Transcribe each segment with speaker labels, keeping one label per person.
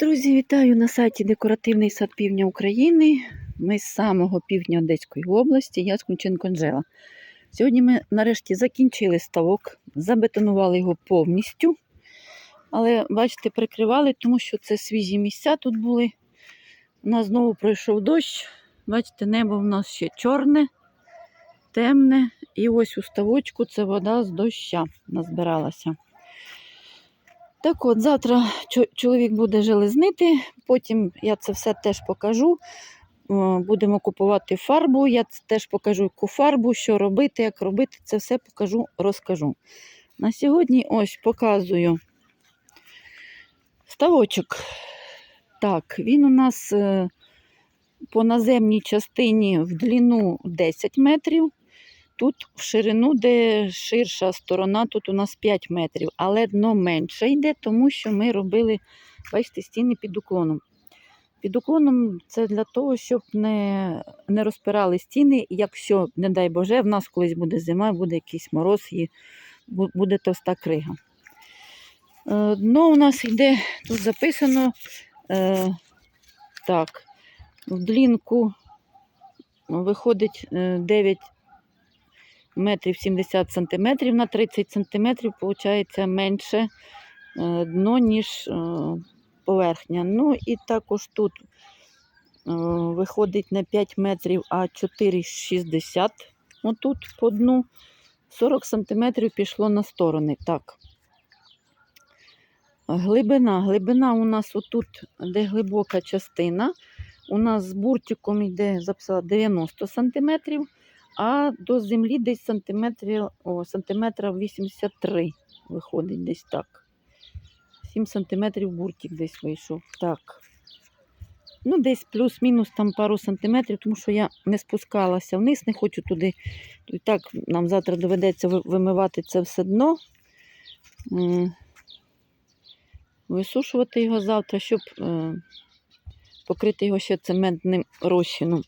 Speaker 1: Друзі, вітаю на сайті Декоративний сад Півдня України. Ми з самого півдня Одеської області, я з Кунченко Анжела. Сьогодні ми нарешті закінчили ставок, забетонували його повністю. Але, бачите, прикривали, тому що це свіжі місця тут були. У нас знову пройшов дощ. Бачите, небо в нас ще чорне, темне. І ось у ставочку це вода з доща назбиралася. Так от, завтра чоловік буде железнити, потім я це все теж покажу. Будемо купувати фарбу, я теж покажу, яку фарбу, що робити, як робити, це все покажу, розкажу. На сьогодні ось показую ставочок. Так, він у нас е, по наземній частині в длину 10 метрів. Тут в ширину, де ширша сторона, тут у нас 5 метрів, але дно менше йде, тому що ми робили, бачите, стіни під уклоном. Під уклоном це для того, щоб не, не розпирали стіни. Якщо, не дай Боже, в нас колись буде зима, буде якийсь мороз і буде товста крига. Е, Дно у нас йде, тут записано е, так, в длінку виходить е, 9 метрів 70 сантиметрів на 30 сантиметрів, виходить менше е, дно, ніж е, поверхня. Ну і також тут е, виходить не 5 метрів, а 4,60 отут по дну. 40 сантиметрів пішло на сторони. Так. Глибина. Глибина у нас отут, де глибока частина. У нас з буртиком йде, записала 90 сантиметрів, а до землі десь сантиметрів, о, сантиметра 83 виходить десь так. 7 сантиметрів буртик десь вийшов. Так. Ну, десь плюс-мінус там пару сантиметрів, тому що я не спускалася вниз, не хочу туди. І так нам завтра доведеться вимивати це все дно. Висушувати його завтра, щоб е, покрити його ще цементним розчином.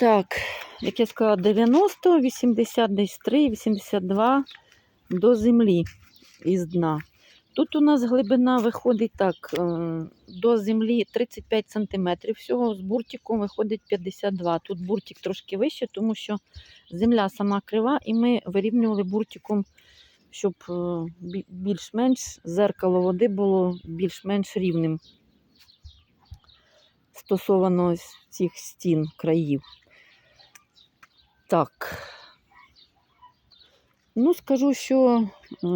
Speaker 1: Так, як я сказала, 90, 80 десь 3, 82 до землі із дна. Тут у нас глибина виходить так, е, до землі 35 см, всього з буртиком виходить 52 Тут буртик трошки вище, тому що земля сама крива, і ми вирівнювали буртиком, щоб е, більш-менш зеркало води було більш-менш рівним стосовно цих стін, країв. Так. Ну, скажу, що е,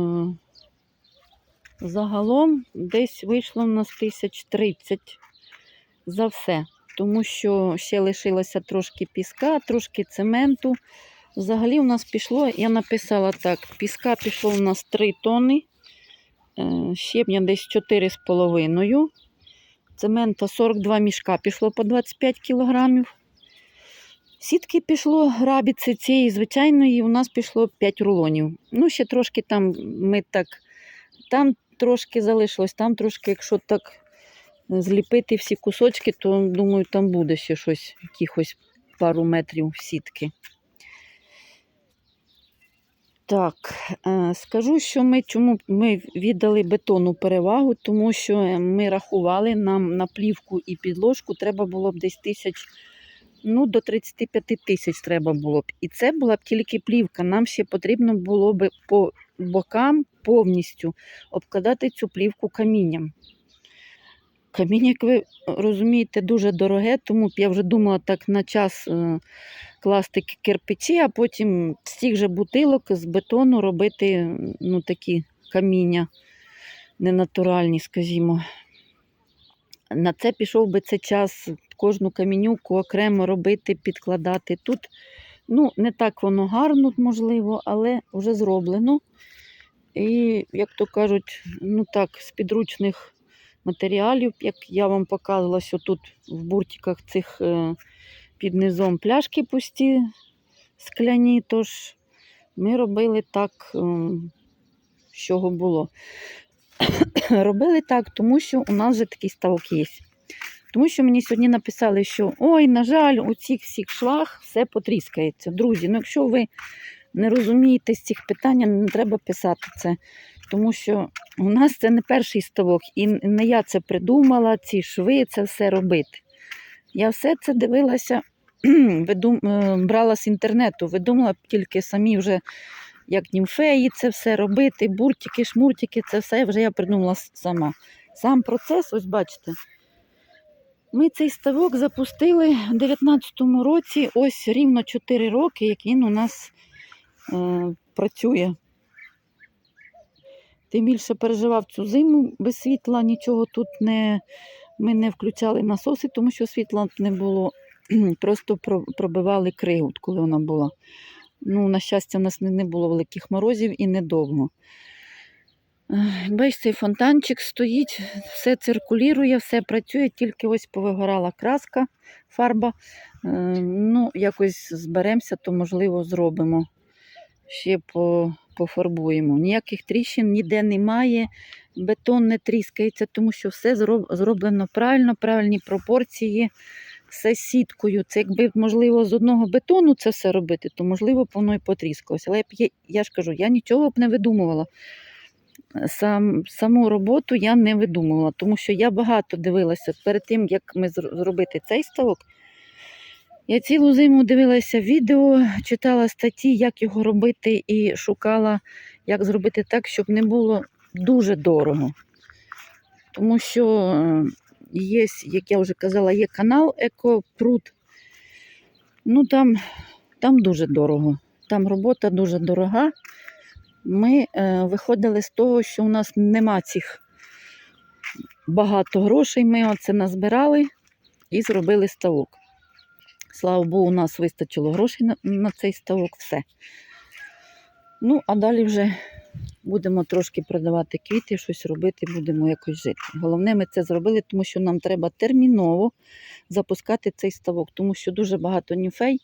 Speaker 1: загалом десь вийшло в нас тисяч 30 за все. Тому що ще лишилося трошки піска, трошки цементу. Взагалі у нас пішло, я написала так: піска пішло у нас 3 тони, е, щебня десь 4,5. Цемента 42 мішка пішло по 25 кілограмів. Сітки пішло, грабіці цієї звичайної, у нас пішло 5 рулонів. Ну, ще трошки там ми так, там трошки залишилось, там трошки, якщо так зліпити всі кусочки, то думаю, там буде ще щось, якихось пару метрів сітки. Так, е, скажу, що ми чому ми віддали бетону перевагу, тому що е, ми рахували нам на плівку і підложку треба було б десь тисяч, ну до 35 тисяч треба було б. І це була б тільки плівка. Нам ще потрібно було б по бокам повністю обкладати цю плівку камінням. Каміння, як ви розумієте, дуже дороге, тому я вже думала так на час е, класти кирпичі, а потім з цих же бутилок з бетону робити ну, такі каміння ненатуральні, скажімо. На це пішов би це час кожну камінюку окремо робити, підкладати. Тут ну, не так воно гарно, можливо, але вже зроблено. І, як то кажуть, ну так, з підручних матеріалів, як я вам показувала, що тут в буртиках цих е, під низом пляшки пусті, скляні, тож ми робили так, е, з чого було. робили так, тому що у нас вже такий ставок є. Тому що мені сьогодні написали, що ой, на жаль, у цих всіх швах все потріскається. Друзі, ну якщо ви не розумієте з цих питань, не треба писати це. тому що у нас це не перший ставок, і не я це придумала, ці шви, це все робити. Я все це дивилася, е, брала з інтернету, видумала тільки самі вже, як німфеї, це все робити, буртики, шмуртики, це все вже я придумала сама. Сам процес, ось бачите. Ми цей ставок запустили у 2019 році, ось рівно 4 роки, як він у нас е, працює. Тим більше переживав цю зиму без світла, нічого тут не. Ми не включали насоси, тому що світла не було. Просто пробивали кригу, коли вона була. Ну, на щастя, у нас не, було великих морозів і недовго. Бачиш, цей фонтанчик стоїть, все циркулює, все працює, тільки ось повигорала краска, фарба. Е, Ну, якось зберемося, то можливо зробимо. Ще по, пофарбуємо. Ніяких тріщин ніде немає, бетон не тріскається, тому що все зроб- зроблено правильно, правильні пропорції, все сіткою. Це якби, можливо, з одного бетону це все робити, то можливо воно і потріскалося. Але я, я ж кажу, я нічого б не видумувала. Сам, саму роботу я не видумувала, тому що я багато дивилася перед тим, як ми зр- зробити цей ставок. Я цілу зиму дивилася відео, читала статті, як його робити, і шукала, як зробити так, щоб не було дуже дорого. Тому що є, як я вже казала, є канал Екопрут. Ну там, там дуже дорого. Там робота дуже дорога. Ми е, виходили з того, що у нас нема цих багато грошей. Ми оце назбирали і зробили ставок. Слава Богу, у нас вистачило грошей на, на цей ставок, все. Ну, а далі вже будемо трошки продавати квіти, щось робити, будемо якось жити. Головне, ми це зробили, тому що нам треба терміново запускати цей ставок, тому що дуже багато німфей.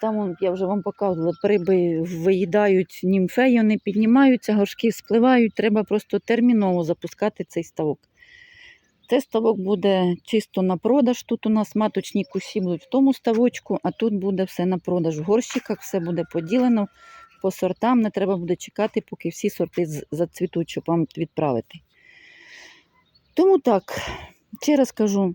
Speaker 1: Там, я вже вам показувала, приби виїдають німфеї, вони піднімаються, горшки спливають. Треба просто терміново запускати цей ставок. Цей ставок буде чисто на продаж. Тут у нас маточні кущі будуть в тому ставочку, а тут буде все на продаж. В горщиках все буде поділено по сортам. Не треба буде чекати, поки всі сорти зацвітуть, щоб вам відправити. Тому так, ще раз кажу,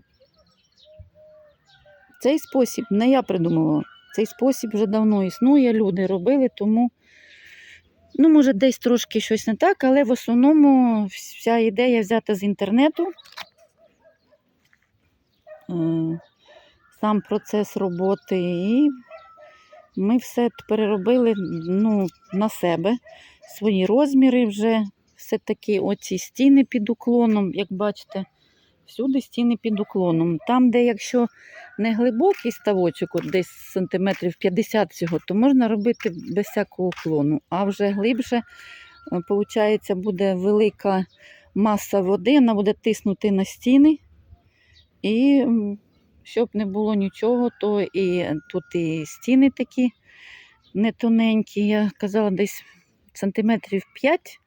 Speaker 1: цей спосіб не я придумувала. Цей спосіб вже давно існує, люди робили, тому, ну, може, десь трошки щось не так, але в основному вся ідея взята з інтернету. Е, Сам процес роботи, і ми все переробили ну, на себе, свої розміри вже. Все-таки оці стіни під уклоном, як бачите, всюди стіни під уклоном. Там, де якщо не глибокий ставочок, от десь сантиметрів 50 всього, то можна робити без всякого уклону. А вже глибше, виходить, буде велика маса води, вона буде тиснути на стіни. І щоб не було нічого, то і тут і стіни такі не тоненькі. Я казала, десь сантиметрів 5.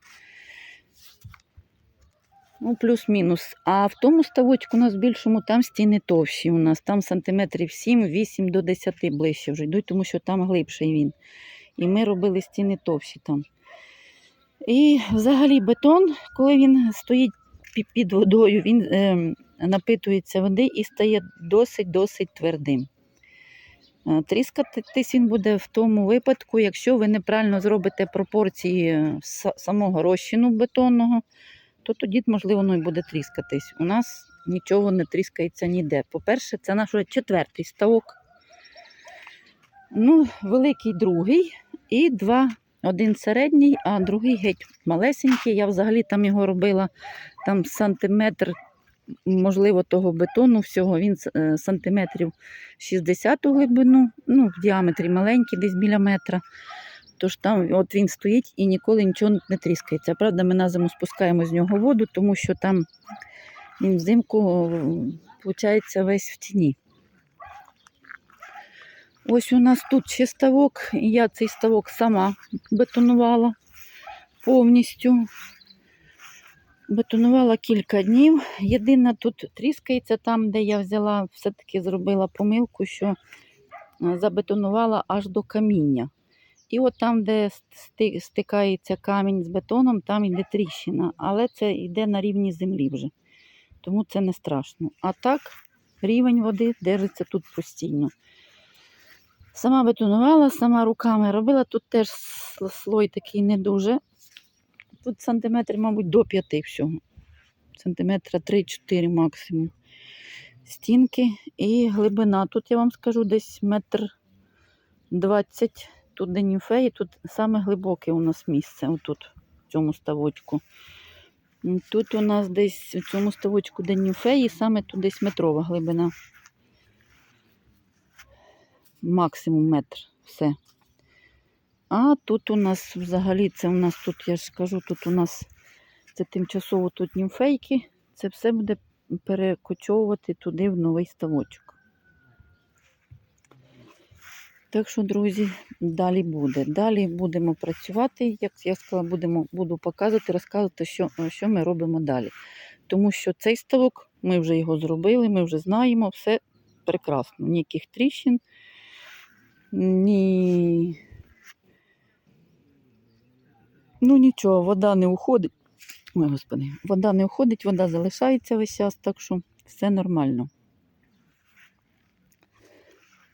Speaker 1: Ну, плюс-мінус. А в тому ставочку у нас більшому там стіни товщі. У нас там сантиметрів 7-8 до 10 ближче вже йдуть, тому що там глибший він. І ми робили стіни товщі там. І взагалі бетон, коли він стоїть під водою, він е, напитується води і стає досить-досить твердим. Е, Тріскатись він буде в тому випадку, якщо ви неправильно зробите пропорції е, самого розчину бетонного, то тоді, можливо, воно і буде тріскатись. У нас нічого не тріскається ніде. По-перше, це наш четвертий ставок. Ну, великий другий і два. Один середній, а другий геть малесенький. Я взагалі там його робила там сантиметр, можливо, того бетону всього. Він е, сантиметрів 60 у глибину, ну, в діаметрі маленький, десь біля метра. Тож там от він стоїть і ніколи нічого не тріскається. Правда, ми на зиму спускаємо з нього воду, тому що там він взимку, виходить, весь в тіні. Ось у нас тут ще ставок, я цей ставок сама бетонувала повністю. Бетонувала кілька днів. Єдине тут тріскається там, де я взяла, все-таки зробила помилку, що е, забетонувала аж до каміння. І от там, де стикається камінь з бетоном, там йде тріщина. Але це йде на рівні землі вже. Тому це не страшно. А так, рівень води держиться тут постійно. Сама бетонувала, сама руками робила. Тут теж слой такий не дуже. Тут сантиметрів, мабуть, до 5 всього. Сантиметра 3-4 максимум. Стінки і глибина. Тут я вам скажу десь метр 20. Тут де німфеї, тут саме глибоке у нас місце, отут, в цьому ставочку. Тут у нас десь в цьому ставочку, де німфеї, саме тут десь метрова глибина. Максимум метр. Все. А тут у нас взагалі, це у нас тут, я ж кажу, тут у нас це тимчасово тут німфейки. Це все буде перекочовувати туди в новий ставочок. Так що, друзі, далі буде. Далі будемо працювати. Як я сказала, будемо, буду показувати, розказувати, що, що ми робимо далі. Тому що цей ставок, ми вже його зробили, ми вже знаємо, все прекрасно. Ніяких тріщин, ні. Ну нічого, вода не уходить. Ой, господи, вода не уходить, вода залишається весь час, так що все нормально.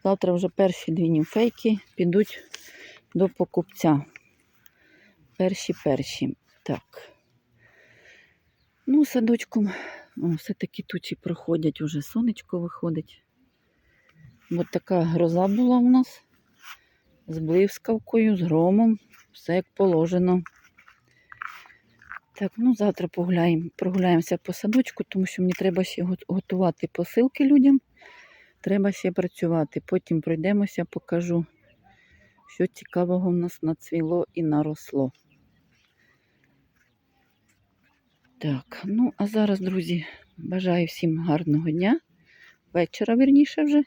Speaker 1: Завтра вже перші дві німфейки підуть до покупця. Перші перші. Так. Ну, садочком все-таки тучі проходять, уже сонечко виходить. Ось така гроза була у нас. З блискавкою, з громом. Все як положено. Так, ну завтра погуляємо, прогуляємося по садочку, тому що мені треба ще готувати посилки людям. Треба ще працювати. Потім пройдемося, покажу, що цікавого в нас нацвіло і наросло. Так, ну а зараз, друзі, бажаю всім гарного дня, вечора, вірніше вже.